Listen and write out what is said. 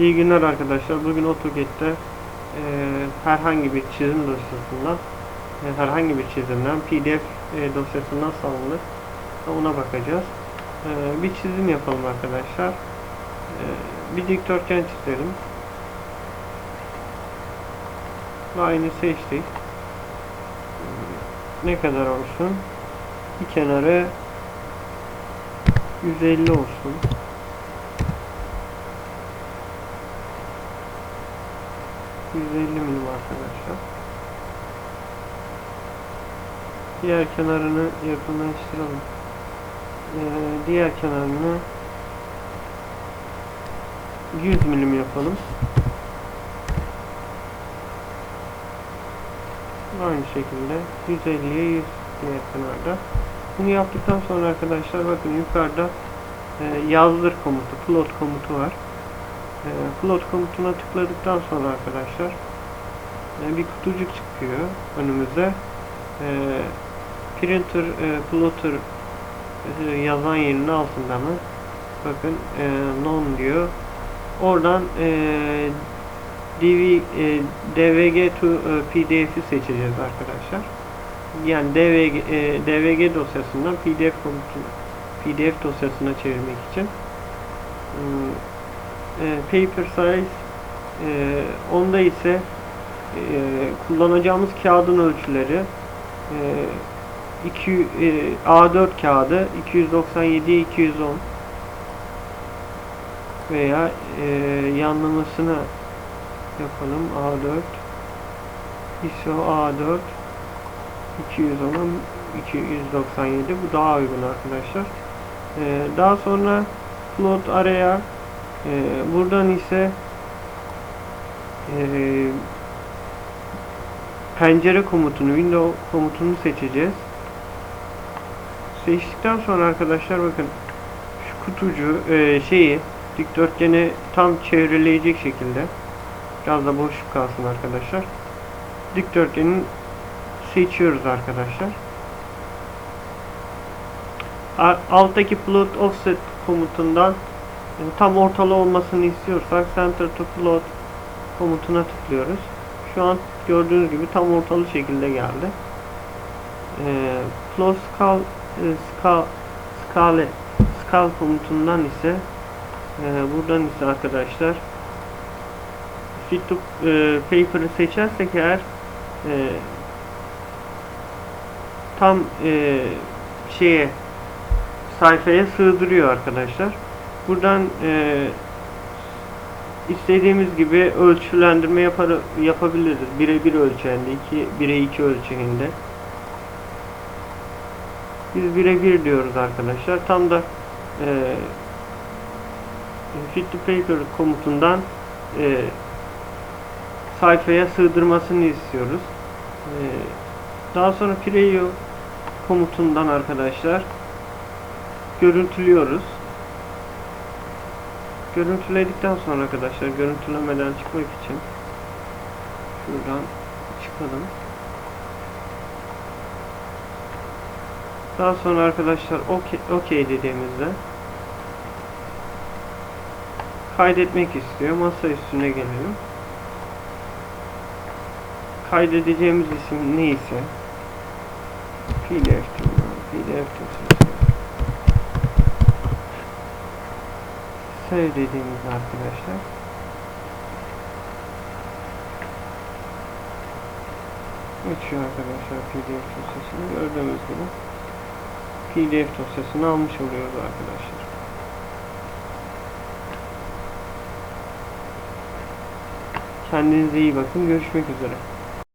İyi günler arkadaşlar. Bugün AutoCAD'de e, herhangi bir çizim dosyasından e, herhangi bir çizimden PDF e, dosyası nasıl alınır ona bakacağız. E, bir çizim yapalım arkadaşlar. E, bir dikdörtgen çizelim. Aynı seçtik. Ne kadar olsun? Bir kenarı 150 olsun. ...150 milim arkadaşlar. Diğer kenarını yakınlaştıralım. Ee, diğer kenarını 100 milim yapalım. Aynı şekilde 150'ye 100 diğer kenarda. Bunu yaptıktan sonra arkadaşlar bakın yukarıda e, yazdır komutu, plot komutu var. E, plot komutuna tıkladıktan sonra arkadaşlar e, bir kutucuk çıkıyor önümüze. E, printer e, plotter e, yazan yerinin altında mı? Bakın non diyor. Oradan DV, DVG to PDF'i seçeceğiz arkadaşlar. Yani DVG, DVG dosyasından PDF komutuna PDF dosyasına çevirmek için Hmm, paper size e, onda ise e, kullanacağımız kağıdın ölçüleri e, 2 e, A4 kağıdı 297 210 veya e, yanlamasını yapalım A4 ISO A4 210'a 297 bu daha uygun arkadaşlar. Ee, daha sonra float araya e, buradan ise e, pencere komutunu window komutunu seçeceğiz. Seçtikten sonra arkadaşlar bakın şu kutucu e, şeyi dikdörtgeni tam çevreleyecek şekilde biraz da boşluk kalsın arkadaşlar. Dikdörtgenin seçiyoruz arkadaşlar. Alttaki plot offset komutundan tam ortalı olmasını istiyorsak center to plot komutuna tıklıyoruz. Şu an gördüğünüz gibi tam ortalı şekilde geldi. E, plot scale, e, scale, scale, scale komutundan ise e, buradan ise arkadaşlar fit to e, paper'ı seçersek eğer e, tam e, şeye sayfaya sığdırıyor arkadaşlar. Buradan e, istediğimiz gibi ölçülendirme yapar, yapabiliriz. Birebir ölçeğinde, 2 1'e 2 ölçeğinde. Biz birebir diyoruz arkadaşlar. Tam da e, fit to paper komutundan e, sayfaya sığdırmasını istiyoruz. E, daha sonra preview komutundan arkadaşlar görüntülüyoruz. Görüntüledikten sonra arkadaşlar görüntülemeden çıkmak için şuradan çıkalım. Daha sonra arkadaşlar OK, OK dediğimizde kaydetmek istiyor. Masa üstüne gelelim. Kaydedeceğimiz isim neyse PDF diyorum. Save dediğimiz arkadaşlar. Açıyor arkadaşlar PDF dosyasını. Gördüğünüz gibi PDF dosyasını almış oluyoruz arkadaşlar. Kendinize iyi bakın. Görüşmek üzere.